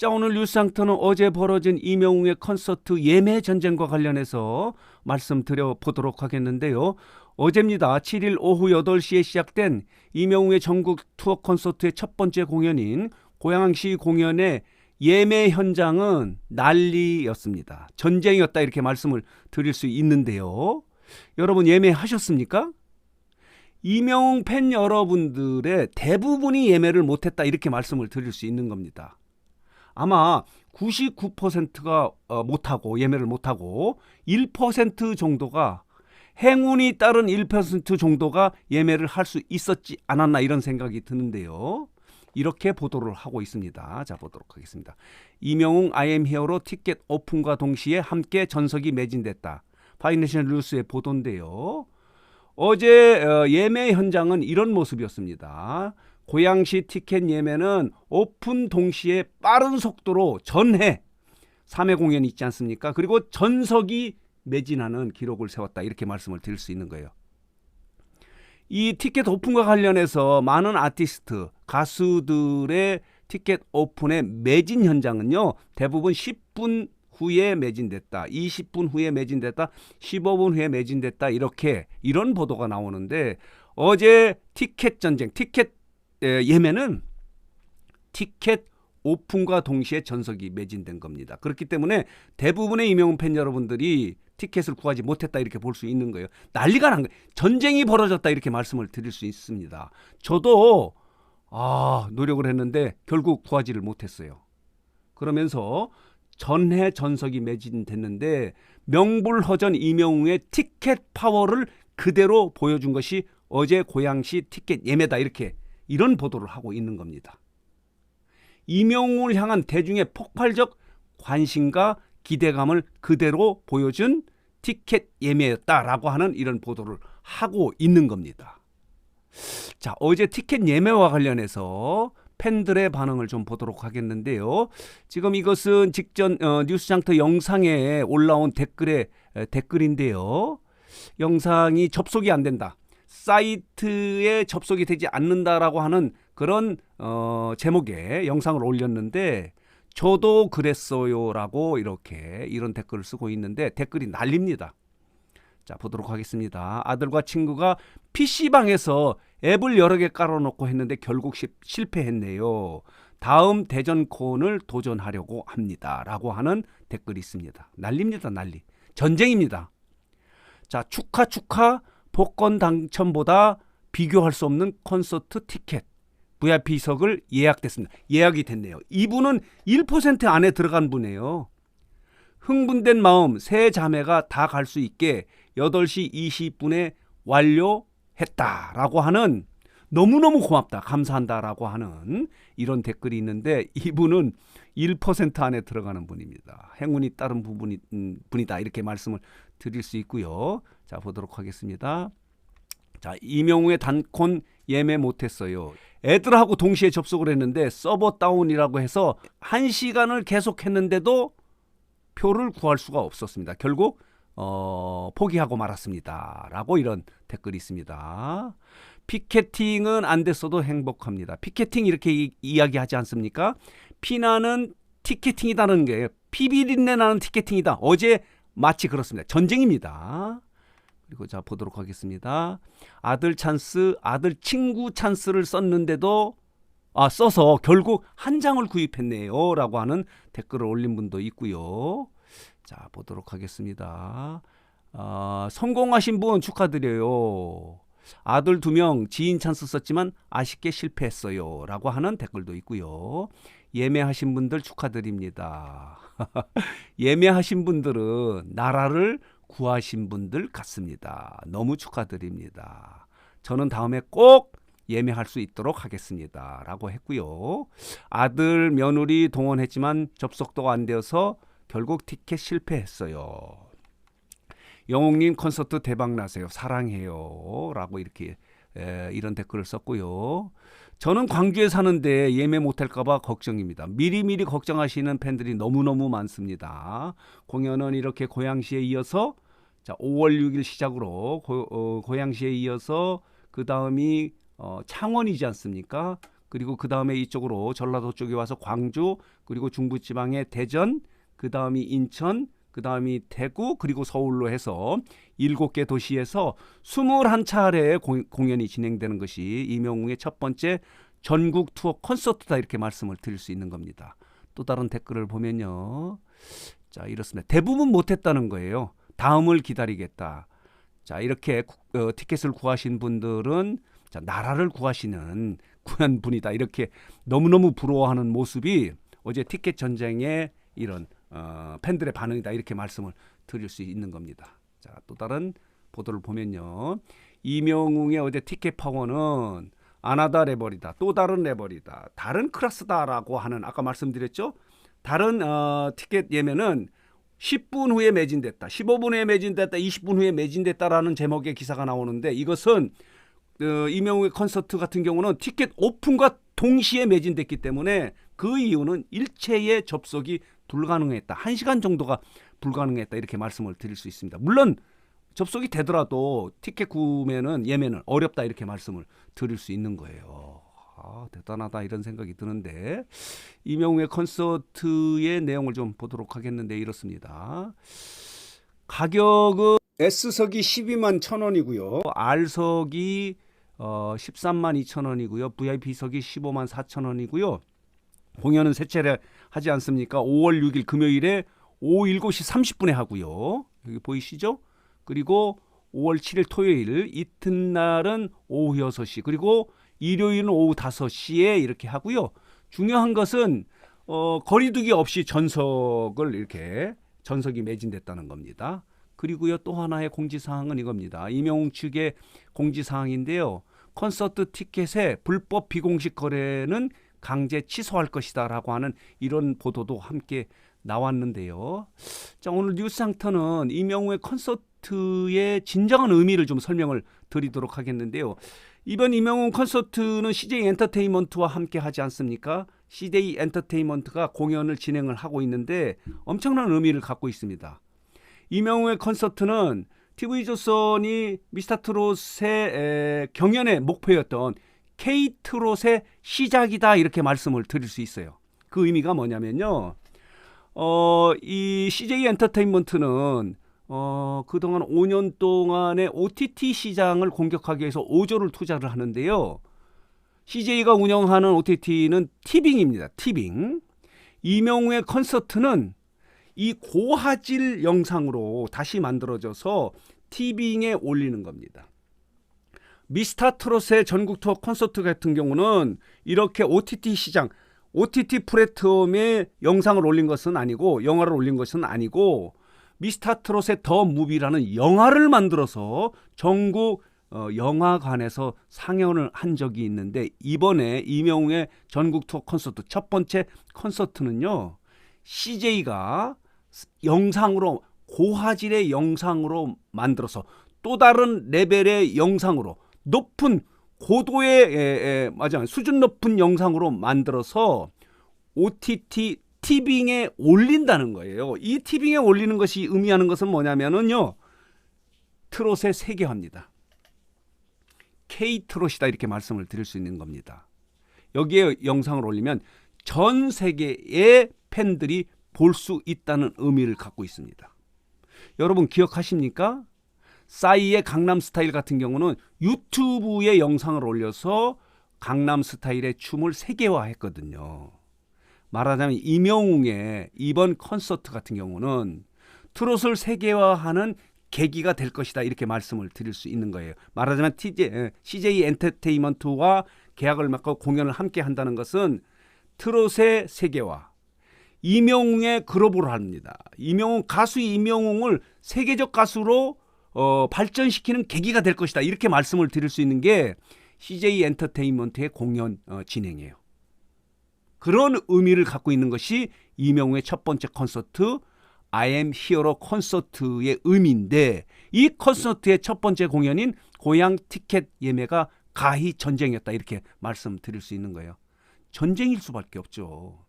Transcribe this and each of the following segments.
자, 오늘 뉴스상터는 어제 벌어진 이명웅의 콘서트 예매 전쟁과 관련해서 말씀드려 보도록 하겠는데요. 어제입니다. 7일 오후 8시에 시작된 이명웅의 전국 투어 콘서트의 첫 번째 공연인 고양시 공연의 예매 현장은 난리였습니다. 전쟁이었다 이렇게 말씀을 드릴 수 있는데요. 여러분 예매하셨습니까? 이명웅 팬 여러분들의 대부분이 예매를 못했다 이렇게 말씀을 드릴 수 있는 겁니다. 아마 99%가 어, 못하고 예매를 못하고 1% 정도가 행운이 따른 1% 정도가 예매를 할 수 있었지 않았나 이런 생각이 드는데요. 이렇게 보도를 하고 있습니다. 자 보도록 하겠습니다. 이명웅 아이엠 히어로 티켓 오픈과 동시에 함께 전석이 매진됐다. 파이낸셜 뉴스의 보도인데요. 어제 어, 예매 현장은 이런 모습이었습니다. 고양시 티켓 예매는 오픈 동시에 빠른 속도로 전해 3회 공연이 있지 않습니까? 그리고 전석이 매진하는 기록을 세웠다. 이렇게 말씀을 드릴 수 있는 거예요. 이 티켓 오픈과 관련해서 많은 아티스트, 가수들의 티켓 오픈의 매진 현장은요. 대부분 10분 후에 매진됐다. 20분 후에 매진됐다. 15분 후에 매진됐다. 이렇게 이런 보도가 나오는데 어제 티켓 전쟁, 티켓 에, 예매는 티켓 오픈과 동시에 전석이 매진된 겁니다. 그렇기 때문에 대부분의 이명훈 팬 여러분들이 티켓을 구하지 못했다 이렇게 볼 수 있는 거예요. 난리가 난 거예요. 전쟁이 벌어졌다 이렇게 말씀을 드릴 수 있습니다. 저도 아, 노력을 했는데 결국 구하지를 못했어요. 그러면서 전해 전석이 매진됐는데 명불허전 이명웅의 티켓 파워를 그대로 보여준 것이 어제 고양시 티켓 예매다 이렇게 이런 보도를 하고 있는 겁니다. 이명웅을 향한 대중의 폭발적 관심과 기대감을 그대로 보여준 티켓 예매였다라고 하는 이런 보도를 하고 있는 겁니다. 자, 어제 티켓 예매와 관련해서 팬들의 반응을 좀 보도록 하겠는데요. 지금 이것은 직전 어, 뉴스장터 영상에 올라온 댓글의 에, 댓글인데요. 영상이 접속이 안 된다. 사이트에 접속이 되지 않는다라고 하는 그런 어, 제목의 영상을 올렸는데 저도 그랬어요라고 이렇게 이런 댓글을 쓰고 있는데 댓글이 날립니다. 자 보도록 하겠습니다. 아들과 친구가 PC방에서 앱을 여러 개 깔아놓고 했는데 결국 시, 실패했네요. 다음 대전콘을 도전하려고 합니다 라고 하는 댓글이 있습니다. 난립니다 난리. 전쟁입니다. 자 축하 축하 복권 당첨보다 비교할 수 없는 콘서트 티켓 VIP석을 예약됐습니다. 예약이 됐네요. 이분은 1% 안에 들어간 분이에요. 흥분된 마음 세 자매가 다 갈 수 있게 8시 20분에 완료했다라고 하는 너무너무 고맙다 감사한다라고 하는 이런 댓글이 있는데 이분은 1% 안에 들어가는 분입니다. 행운이 따른 부분이, 음, 분이다 이렇게 말씀을 드릴 수 있고요. 자 보도록 하겠습니다. 자 이명우의 단콘 예매 못했어요. 애들하고 동시에 접속을 했는데 서버 다운이라고 해서 한 시간을 계속했는데도 표를 구할 수가 없었습니다. 결국 어, 포기하고 말았습니다.라고 이런 댓글이 있습니다. 피켓팅은 안 됐어도 행복합니다. 피켓팅 이렇게 이, 이야기하지 않습니까? 피나는 티켓팅이다는 게 피비린내 나는 티켓팅이다. 어제 마치 그렇습니다. 전쟁입니다. 그리고 자 보도록 하겠습니다. 아들 찬스, 아들 친구 찬스를 썼는데도 아 써서 결국 한 장을 구입했네요라고 하는 댓글을 올린 분도 있고요. 자 보도록 하겠습니다. 아, 성공하신 분 축하드려요. 아들 두 명 지인 찬스 썼지만 아쉽게 실패했어요 라고 하는 댓글도 있고요. 예매하신 분들 축하드립니다. 예매하신 분들은 나라를 구하신 분들 같습니다. 너무 축하드립니다. 저는 다음에 꼭 예매할 수 있도록 하겠습니다. 라고 했고요. 아들, 며느리 동원했지만 접속도가 안 되어서 결국 티켓 실패했어요. 영웅님 콘서트 대박 나세요. 사랑해요. 라고 이렇게 에, 이런 댓글을 썼고요. 저는 광주에 사는데 예매 못할까봐 걱정입니다. 미리미리 걱정하시는 팬들이 너무너무 많습니다. 공연은 이렇게 고양시에 이어서 자 5월 6일 시작으로 고, 어, 고양시에 이어서 그 다음이 어, 창원이지 않습니까? 그리고 그 다음에 이쪽으로 전라도 쪽에 와서 광주 그리고 중부지방의 대전 그 다음이 인천 그 다음이 대구 그리고 서울로 해서 일곱 개 도시에서 21차례의 공- 공연이 진행되는 것이 이명웅의 첫 번째 전국 투어 콘서트다 이렇게 말씀을 드릴 수 있는 겁니다. 또 다른 댓글을 보면요. 자, 이렇습니다. 대부분 못했다는 거예요. 다음을 기다리겠다. 자, 이렇게 구- 어, 티켓을 구하신 분들은 자, 나라를 구하시는 구한 분이다. 이렇게 너무너무 부러워하는 모습이 어제 티켓 전쟁의 이런 어, 팬들의 반응이다. 이렇게 말씀을 드릴 수 있는 겁니다. 자, 또 다른 보도를 보면요. 이명웅의 어제 티켓 파워는 아나다 레버리다. 또 다른 레버리다. 다른 클래스다라고 하는 아까 말씀드렸죠. 다른 어, 티켓 예매는 10분 후에 매진됐다. 15분 후에 매진됐다. 20분 후에 매진됐다라는 제목의 기사가 나오는데 이것은 어, 이명웅의 콘서트 같은 경우는 티켓 오픈과 동시에 매진됐기 때문에 그 이유는 일체의 접속이 불가능했다. 1시간 정도가 불가능했다. 이렇게 말씀을 드릴 수 있습니다. 물론 접속이 되더라도 티켓 구매는 예매는 어렵다 이렇게 말씀을 드릴 수 있는 거예요. 아, 대단하다 이런 생각이 드는데 이명웅의 콘서트의 내용을 좀 보도록 하겠는데 이렇습니다. 가격은 S석이 12만 1,000원이고요. R석이 어, 13만 2천 원이고요. VIP석이 15만 4천 원이고요. 공연은 세 차례 하지 않습니까? 5월 6일 금요일에 오후 7시 30분에 하고요. 여기 보이시죠? 그리고 5월 7일 토요일 이튿날은 오후 6시 그리고 일요일은 오후 5시에 이렇게 하고요. 중요한 것은 어, 거리두기 없이 전석을 이렇게 전석이 매진됐다는 겁니다. 그리고요 또 하나의 공지사항은 이겁니다. 이명웅 측의 공지사항인데요. 콘서트 티켓의 불법 비공식 거래는 강제 취소할 것이다라고 하는 이런 보도도 함께 나왔는데요. 자 오늘 뉴스 상터는 이명웅의 콘서트의 진정한 의미를 좀 설명을 드리도록 하겠는데요. 이번 이명웅 콘서트는 CJ 엔터테인먼트와 함께 하지 않습니까? CJ 엔터테인먼트가 공연을 진행을 하고 있는데 엄청난 의미를 갖고 있습니다. 이명웅의 콘서트는 TV조선이 미스터트롯의 에, 경연의 목표였던 K트롯의 시작이다 이렇게 말씀을 드릴 수 있어요. 그 의미가 뭐냐면요. 어, 이 CJ 엔터테인먼트는 어, 그동안 5년 동안의 OTT 시장을 공격하기 위해서 5조를 투자를 하는데요. CJ가 운영하는 OTT는 티빙입니다. 티빙. 이명우의 콘서트는 이 고화질 영상으로 다시 만들어져서 티빙에 올리는 겁니다. 미스터 트롯의 전국 투어 콘서트 같은 경우는 이렇게 OTT 시장, OTT 플랫폼에 영상을 올린 것은 아니고 영화를 올린 것은 아니고 미스터 트롯의 더 무비라는 영화를 만들어서 전국 어, 영화관에서 상영을 한 적이 있는데 이번에 이명웅의 전국 투어 콘서트 첫 번째 콘서트는요 CJ가 영상으로 고화질의 영상으로 만들어서 또 다른 레벨의 영상으로 높은 고도의 에, 에, 맞아 수준 높은 영상으로 만들어서 OTT 티빙에 올린다는 거예요. 이 티빙에 올리는 것이 의미하는 것은 뭐냐면은요. 트롯의 세계화입니다. K 트롯이다 이렇게 말씀을 드릴 수 있는 겁니다. 여기에 영상을 올리면 전 세계의 팬들이 볼 수 있다는 의미를 갖고 있습니다. 여러분 기억하십니까? 싸이의 강남 스타일 같은 경우는 유튜브에 영상을 올려서 강남 스타일의 춤을 세계화했거든요. 말하자면 이명웅의 이번 콘서트 같은 경우는 트롯을 세계화하는 계기가 될 것이다 이렇게 말씀을 드릴 수 있는 거예요. 말하자면 TJ, CJ 엔터테인먼트와 계약을 맺고 공연을 함께 한다는 것은 트롯의 세계화, 이명웅의 글로벌화입니다. 이명웅 가수 이명웅을 세계적 가수로 어, 발전시키는 계기가 될 것이다 이렇게 말씀을 드릴 수 있는 게 CJ 엔터테인먼트의 공연 어, 진행이에요. 그런 의미를 갖고 있는 것이 이명웅의 첫 번째 콘서트 I am 히어로 콘서트의 의미인데 이 콘서트의 첫 번째 공연인 고향 티켓 예매가 가히 전쟁이었다 이렇게 말씀드릴 수 있는 거예요. 전쟁일 수밖에 없죠.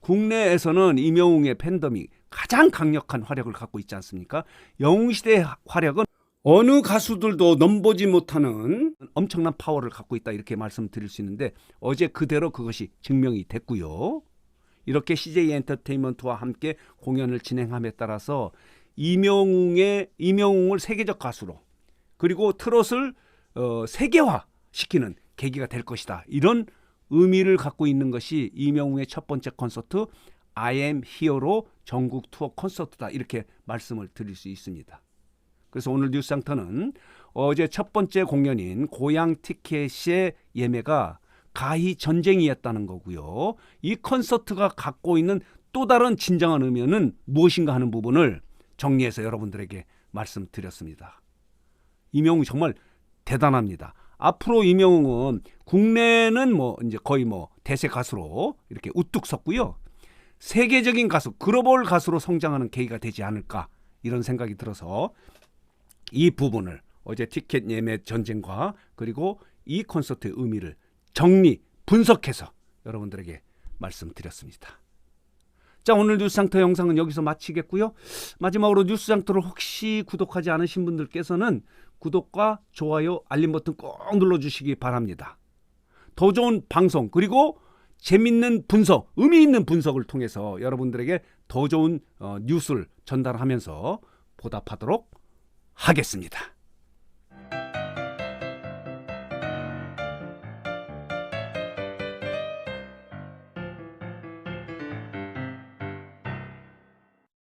국내에서는 이명웅의 팬덤이 가장 강력한 화력을 갖고 있지 않습니까? 영웅시대의 화력은 어느 가수들도 넘보지 못하는 엄청난 파워를 갖고 있다 이렇게 말씀드릴 수 있는데 어제 그대로 그것이 증명이 됐고요. 이렇게 CJ 엔터테인먼트와 함께 공연을 진행함에 따라서 이명웅의 이명웅을 세계적 가수로 그리고 트롯을 어, 세계화 시키는 계기가 될 것이다. 이런 의미를 갖고 있는 것이 이명웅의 첫 번째 콘서트 I am 히어로 전국 투어 콘서트다. 이렇게 말씀을 드릴 수 있습니다. 그래서 오늘 뉴스상터는 어제 첫 번째 공연인 고향 티켓의 예매가 가히 전쟁이었다는 거고요. 이 콘서트가 갖고 있는 또 다른 진정한 의미는 무엇인가 하는 부분을 정리해서 여러분들에게 말씀드렸습니다. 이명웅 정말 대단합니다. 앞으로 이명웅은 국내는 뭐 이제 거의 뭐 대세 가수로 이렇게 우뚝 섰고요. 세계적인 가수, 글로벌 가수로 성장하는 계기가 되지 않을까 이런 생각이 들어서 이 부분을 어제 티켓 예매 전쟁과 그리고 이 콘서트의 의미를 정리 분석해서 여러분들에게 말씀드렸습니다. 자 오늘 뉴스상터 영상은 여기서 마치겠고요. 마지막으로 뉴스상터를 혹시 구독하지 않으신 분들께서는 구독과 좋아요 알림 버튼 꼭 눌러주시기 바랍니다. 더 좋은 방송 그리고 재밌는 분석, 의미 있는 분석을 통해서 여러분들에게 더 좋은 어, 뉴스를 전달하면서 보답하도록 하겠습니다.